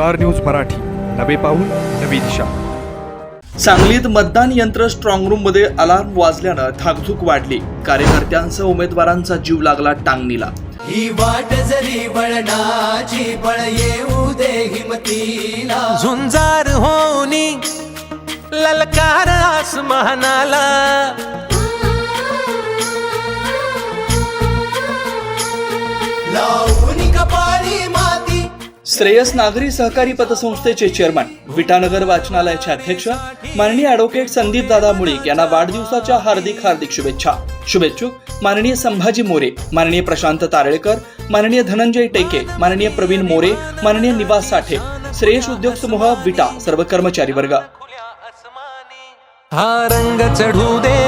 Star news Marathi. नवे पाऊल नवी दिशा. सांगलीत मतदान यंत्र स्ट्रॉंग रूममध्ये अलार्म वाजल्यानं धाकधूक वाढली. कार्यकर्त्यांसह उमेदवारांचा जीव लागला टांगणीला. ही वाट जरी वळणाची बळ येऊ दे हिमतीला. झुंजार होनी ललकार आसमानाला. लावून कपाळी माती श्रेयस नागरी सहकारी पतसंस्थेचे चेअरमन विटानगर वाचनालयाचे अध्यक्ष माननीय ॲडव्होकेट संदीप दादा मुळीक यांना वाढदिवसाच्या हार्दिक हार्दिक शुभेच्छा. शुभेच्छुक माननीय संभाजी मोरे माननीय प्रशांत तारळेकर माननीय धनंजय टेके माननीय प्रवीण मोरे माननीय निवास साठे श्रेयस उद्योग समूह विटा सर्व कर्मचारी वर्ग. हा रंग चढू दे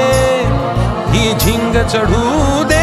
ही झिंग चढू दे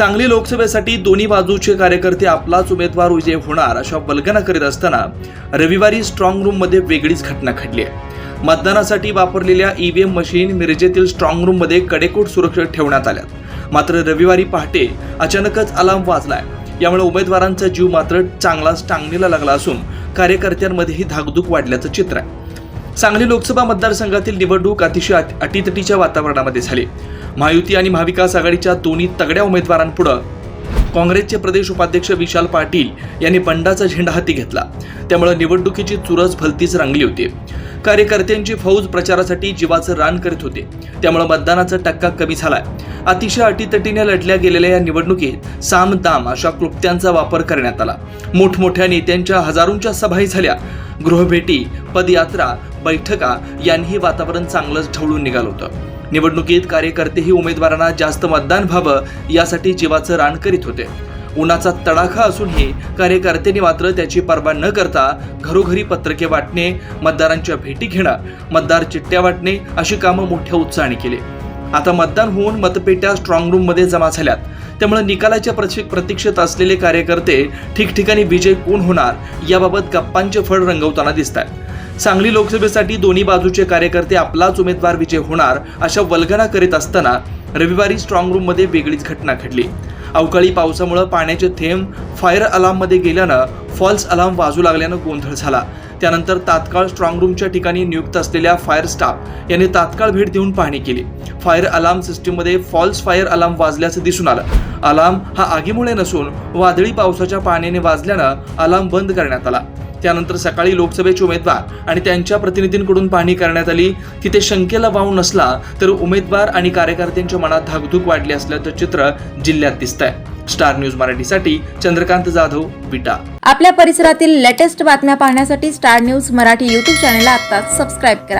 सांगली लोकसभेसाठी दोन्ही बाजूचे कार्यकर्ते आपलाच उमेदवार विजय होणार अशा वल्गना करीत असताना रविवारी स्ट्रॉंग रूममध्ये वेगळीच घटना घडली आहे. मतदानासाठी वापरलेल्या ईव्हीएम मशीन मिरजेतील स्ट्रॉंग रूममध्ये कडेकोट सुरक्षित ठेवण्यात आल्यात. मात्र रविवारी पहाटे अचानकच अलार्म वाजलाय. यामुळे उमेदवारांचा जीव मात्र चांगलाच टांगणीला लागला असून कार्यकर्त्यांमध्येही धाकधूक वाढल्याचं चित्र आहे. सांगली लोकसभा मतदारसंघातील निवडणूक अतिशय अटीतटीच्या वातावरणामध्ये झाली. महायुती आणि महाविकास आघाडीच्या दोन्ही तगड्या उमेदवारांपुढं काँग्रेसचे प्रदेश उपाध्यक्ष विशाल पाटील यांनी बंडाचा झेंडा हाती घेतला. त्यामुळे निवडणुकीची चुरस भलतीच रंगली होती. कार्यकर्त्यांची फौज प्रचारासाठी जीवाचं रान करीत होते. त्यामुळे मतदानाचा टक्का कमी झालाय. अतिशय अटीतटीने लढल्या गेलेल्या या निवडणुकीत साम दाम अशा क्लुप्त्यांचा वापर करण्यात आला. मोठमोठ्या नेत्यांच्या हजारोंच्या सभाही झाल्या. गृहभेटी पदयात्रा बैठका यांनीही वातावरण चांगलंच ढवळून निघालं होतं. निवडणुकीत कार्यकर्तेही उमेदवारांना जास्त मतदान व्हावं यासाठी जीवाचं रान करीत होते. उन्हाचा तडाखा असूनही कार्यकर्त्यांनी मात्र त्याची पर्वा न करता घरोघरी पत्रके वाटणे मतदारांच्या भेटी घेणं मतदार चिठ्ठ्या वाटणे अशी कामं मोठ्या उत्साहाने केली. आता मतदान होऊन मतपेट्या स्ट्रॉंग रूममध्ये जमा झाल्यात. त्यामुळे निकालाच्या प्रतीक्षेत असलेले कार्यकर्ते ठिकठिकाणी विजय कोण होणार याबाबत गप्पांचे फळ रंगवताना दिसत आहेत सांगली लोकसभेसाठी दोन्ही बाजूचे कार्यकर्ते आपलाच उमेदवार विजय होणार अशा वल्गना करीत असताना रविवारी स्ट्रॉंग रूममध्ये वेगळीच घटना घडली. अवकाळी पावसामुळे पाण्याचे थेंब फायर अलार्ममध्ये गेल्यानं फॉल्स अलार्म वाजू लागल्यानं गोंधळ झाला. त्यानंतर तात्काळ स्ट्रॉंग रूमच्या ठिकाणी नियुक्त असलेल्या फायर स्टाफ यांनी तात्काळ भेट देऊन पाहणी केली. फायर अलार्म सिस्टीममध्ये फॉल्स फायर अलार्म वाजल्याचं दिसून आलं. अलार्म हा आगीमुळे नसून वादळी पावसाच्या पाण्याने वाजल्यानं अलार्म बंद करण्यात आला. त्यानंतर सकाळी लोकसभेचे उमेदवार आणि त्यांच्या प्रतिनिधींकडून पाहणी करण्यात आली. तिथे शंकेला वाव नसला तर उमेदवार आणि कार्यकर्त्यांच्या मनात धाकधूक वाढली असल्याचं चित्र जिल्ह्यात दिसतंय. स्टार न्यूज मराठीसाठी चंद्रकांत जाधव विटा. आपल्या परिसरातील लेटेस्ट बातम्या पाहण्यासाठी star news Marathi YouTube channel आता सबस्क्राईब करा.